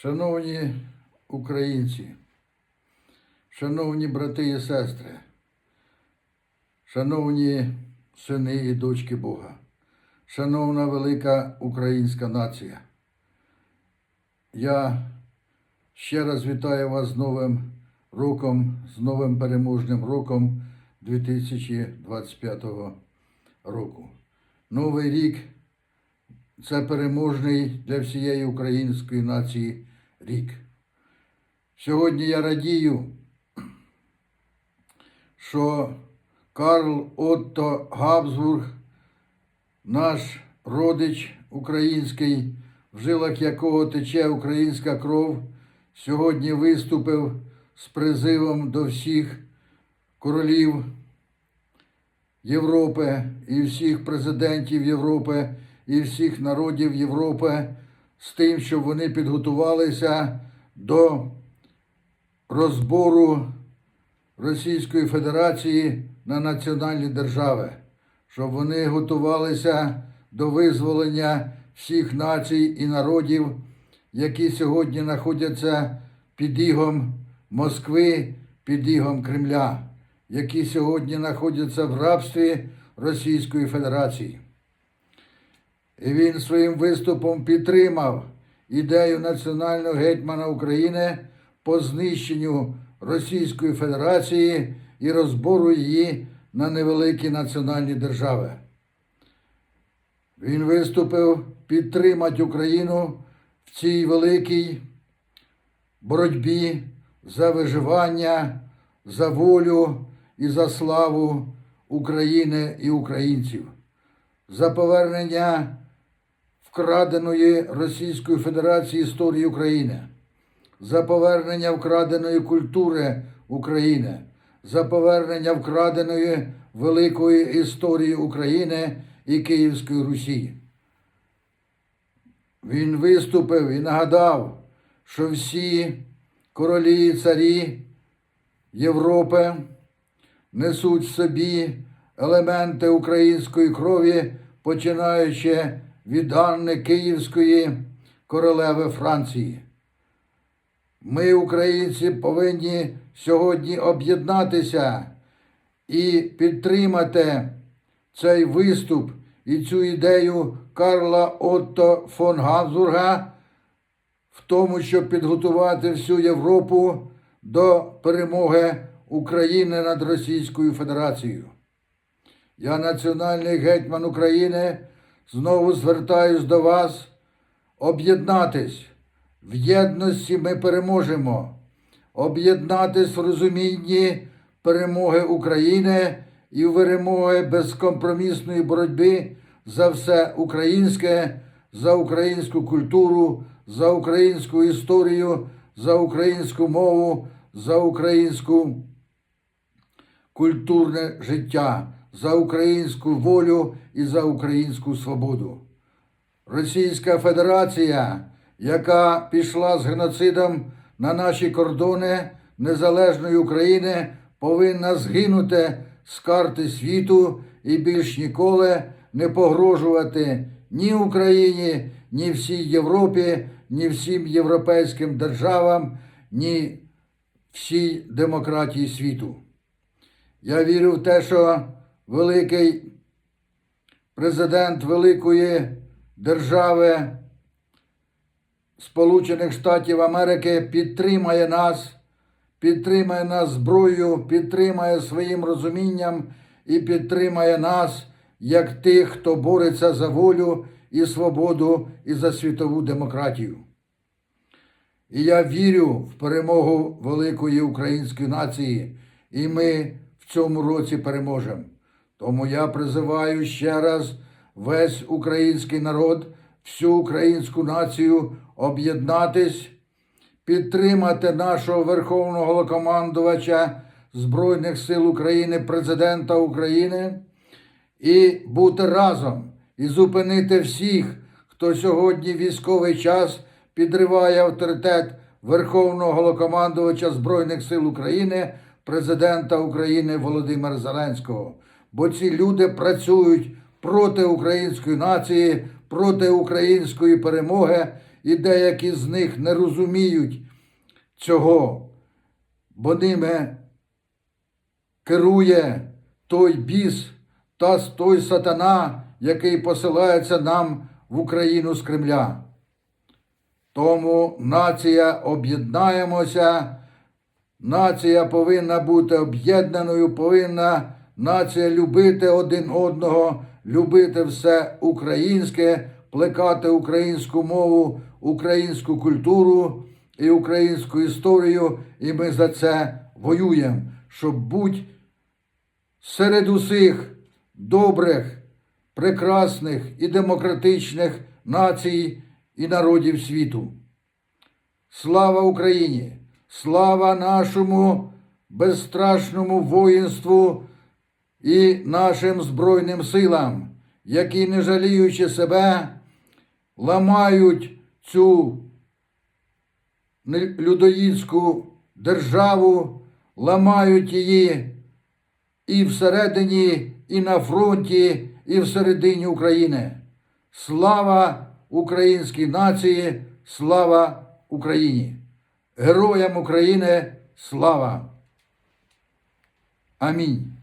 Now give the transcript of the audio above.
Шановні українці, шановні брати і сестри, шановні сини і дочки Бога, шановна велика українська нація, я ще раз вітаю вас з Новим роком, з новим переможним роком 2025 року. Новий рік це переможний для всієї української нації рік. Сьогодні я радію, що Карл Отто Габсбург, наш родич український, в жилах якого тече українська кров, сьогодні виступив з призивом до всіх королів Європи і всіх президентів Європи і всіх народів Європи з тим, щоб вони підготувалися до розбору Російської Федерації на національні держави, щоб вони готувалися до визволення всіх націй і народів, які сьогодні знаходяться під ігом Москви, під ігом Кремля, які сьогодні знаходяться в рабстві Російської Федерації. Він своїм виступом підтримав ідею національного гетьмана України по знищенню Російської Федерації і розбору її на невеликі національні держави. Він виступив підтримати Україну в цій великій боротьбі за виживання, за волю і за славу України і українців, за повернення вкраденої Російської Федерації історії України, за повернення вкраденої культури України, за повернення вкраденої великої історії України і Київської Русі. Він виступив і нагадав, що всі королі і царі Європи несуть в собі елементи української крові, починаючи від Анни Київської королеви Франції. Ми, українці, повинні сьогодні об'єднатися і підтримати цей виступ і цю ідею Карла Отто фон Габсбурга в тому, щоб підготувати всю Європу до перемоги України над Російською Федерацією. Я, національний гетьман України, знову звертаюсь до вас об'єднатись. В єдності ми переможемо. Об'єднатись в розумінні перемоги України і перемоги безкомпромісної боротьби за все українське, за українську культуру, за українську історію, за українську мову, за українську культурне життя, за українську волю і за українську свободу. Російська Федерація, яка пішла з геноцидом на наші кордони незалежної України, повинна згинути з карти світу і більш ніколи не погрожувати ні Україні, ні всій Європі, ні всім європейським державам, ні всій демократії світу. Я вірю в те, що великий президент великої держави Сполучених Штатів Америки підтримає нас, підтримає нас зброєю, підтримає своїм розумінням і підтримає нас як тих, хто бореться за волю і свободу і за світову демократію. І я вірю в перемогу великої української нації, і ми в цьому році переможемо. Тому я призиваю ще раз весь український народ, всю українську націю об'єднатись, підтримати нашого Верховного Головнокомандувача Збройних сил України, президента України і бути разом і зупинити всіх, хто сьогодні військовий час підриває авторитет Верховного Головнокомандувача Збройних сил України, президента України Володимира Зеленського. Бо ці люди працюють проти української нації, проти української перемоги і деякі з них не розуміють цього, бо ними керує той біс та той сатана, який посилається нам в Україну з Кремля. Тому нація об'єднаємося, нація повинна бути об'єднаною, повинна нація любити один одного, любити все українське, плекати українську мову, українську культуру і українську історію, і ми за це воюємо, щоб бути серед усіх добрих, прекрасних і демократичних націй і народів світу. Слава Україні! Слава нашому безстрашному воїнству і нашим Збройним силам, які, не жаліючи себе, ламають цю людоїдську державу, ламають її і всередині, і на фронті, і всередині України. Слава українській нації, слава Україні! Героям України слава! Амінь.